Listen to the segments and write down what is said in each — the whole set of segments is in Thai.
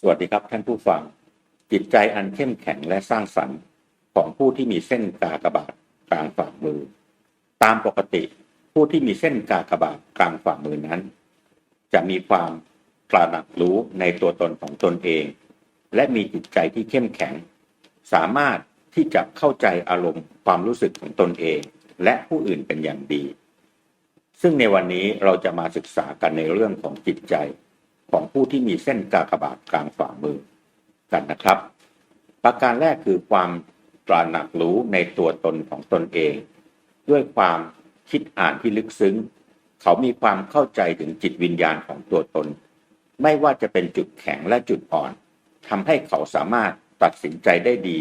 สวัสดีครับท่านผู้ฟัง จิตใจอันเข้มแข็งและสร้างสรรค์ของผู้ที่มีเส้นกากบาทกลางฝ่ามือ ตามปกติผู้ที่มีเส้นกากบาทกลางฝ่ามือนั้น จะมีความตระหนักรู้ในตัวตนของตนเอง และมีจิตใจที่เข้มแข็ง สามารถที่จะเข้าใจอารมณ์ความรู้สึกของตนเอง และผู้อื่นเป็นอย่างดี ซึ่งในวันนี้เราจะมาศึกษากันในเรื่องของจิตใจ ของผู้ที่มีเส้นกากบาทกลางฝ่ามือกันนะครับ ประการแรกคือความตระหนักรู้ในตัวตนของตนเอง ด้วยความคิดอ่านที่ลึกซึ้ง เขามีความเข้าใจถึงจิตวิญญาณของตัวตน ไม่ว่าจะเป็นจุดแข็งและจุดอ่อนทำให้เขาสามารถตัดสินใจได้ดี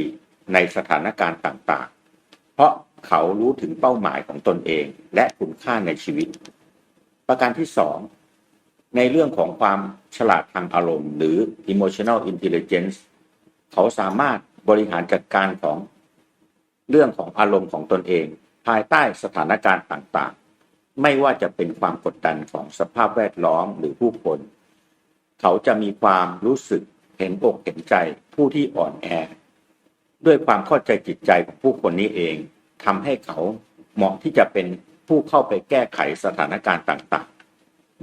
ในสถานการณ์ต่างๆ เพราะเขารู้ถึงเป้าหมายของตนเองและคุณค่าในชีวิต ประการที่สอง ในเรื่องของความฉลาดทางอารมณ์ หรือ emotional intelligence เขาสามารถบริหารจัดการของเรื่องของอารมณ์ของตนเอง ภายใต้สถานการณ์ต่างๆ ไม่ว่าจะเป็นความกดดันของสภาพแวดล้อมหรือผู้คน เขาจะมีความรู้สึกเห็นอกเห็นใจผู้ที่อ่อนแอ ด้วยความเข้าใจจิตใจของผู้คนนี้เองทำให้เขาเหมาะที่จะเป็นผู้เข้าไปแก้ไขสถานการณ์ต่างๆ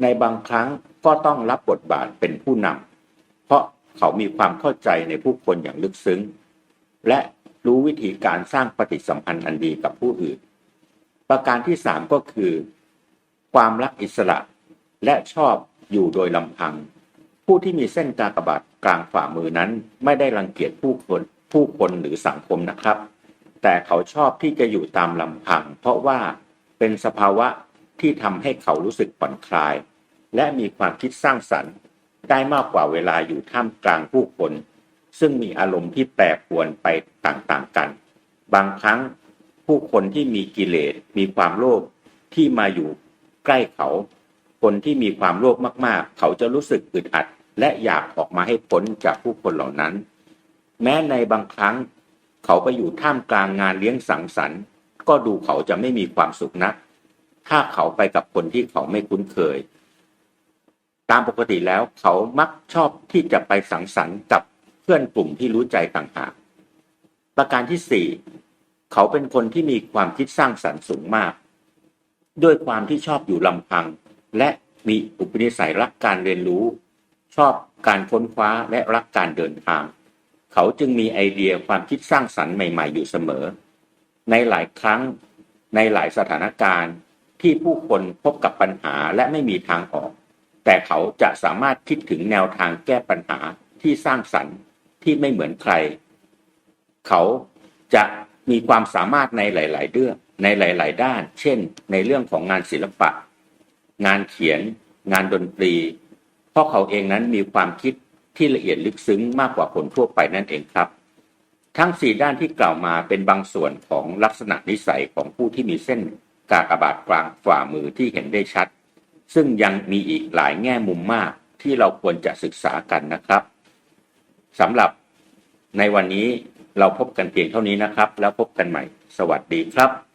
ในบางครั้งก็ต้องรับบทบาทเป็นผู้นำเพราะเขามีความเข้าใจในผู้คนอย่างลึกซึ้ง และรู้วิธีการสร้างปฏิสัมพันธ์อันดีกับผู้อื่น ประการที่สามก็คือ ความรักอิสระและชอบอยู่โดยลำพัง ผู้ที่มีเส้นกากบาทกลางฝ่ามือนั้น ไม่ได้รังเกียจผู้คนผู้คนหรือสังคมนะครับ แต่เขาชอบที่จะอยู่ตามลำพัง เพราะว่าเป็นสภาวะ ที่ทำให้เขารู้สึกผ่อนคลาย และมีความคิดสร้างสรรค์ ได้มากกว่าเวลาอยู่ท่ามกลางผู้คน ซึ่งมีอารมณ์ที่แปรปรวนไปต่างๆกัน บางครั้งผู้คนที่มีกิเลสมีความโลภที่มาอยู่ใกล้เขา คนที่มีความโลภมากๆ เขาจะรู้สึกอึดอัด และอยากออกมาให้พ้นจากผู้คนเหล่านั้น แม้ในบางครั้ง เขาไปอยู่ท่ามกลางงานเลี้ยงสังสรรค์ ก็ดูเขาจะไม่มีความสุขนัก ถ้าเขาไปกับคนที่เขาไม่คุ้นเคย ตามปกติแล้วเขามักชอบที่จะไปสังสรรค์กับเพื่อนกลุ่มที่รู้ใจต่างหาก ประการที่สี่เขาเป็นคนที่มีความคิดสร้างสรรค์สูงมาก ด้วยความที่ชอบอยู่ลำพัง และมีอุปนิสัยรักการเรียนรู้ ชอบการค้นคว้าและรักการเดินทาง เขาจึงมีไอเดียความคิดสร้างสรรค์ใหม่ ๆ อยู่เสมอ ในหลายครั้งในหลายสถานการณ์ ที่ผู้คนพบกับปัญหาและไม่มีทางออก แต่เขาจะสามารถคิดถึงแนวทางแก้ปัญหาที่สร้างสรรค์ที่ไม่เหมือนใคร เขาจะมีความสามารถในหลาย ๆ เรื่องในหลาย ๆ ด้าน เช่น ในเรื่องของงานศิลปะ งานเขียน งานดนตรี เพราะเขาเองนั้นมีความคิดที่ละเอียดลึกซึ้งมากกว่าคนทั่วไปนั่นเองครับ ทั้งสี่ด้านที่กล่าวมาเป็นบางส่วนของลักษณะนิสัยของผู้ที่มีเส้น กากบาทกลางฝ่ามือที่เห็นได้ชัด ซึ่งยังมีอีกหลายแง่มุมมากที่เราควรจะศึกษากันนะครับสำหรับในวันนี้เราพบกันเพียงเท่านี้นะครับ แล้วพบกันใหม่ สวัสดีครับ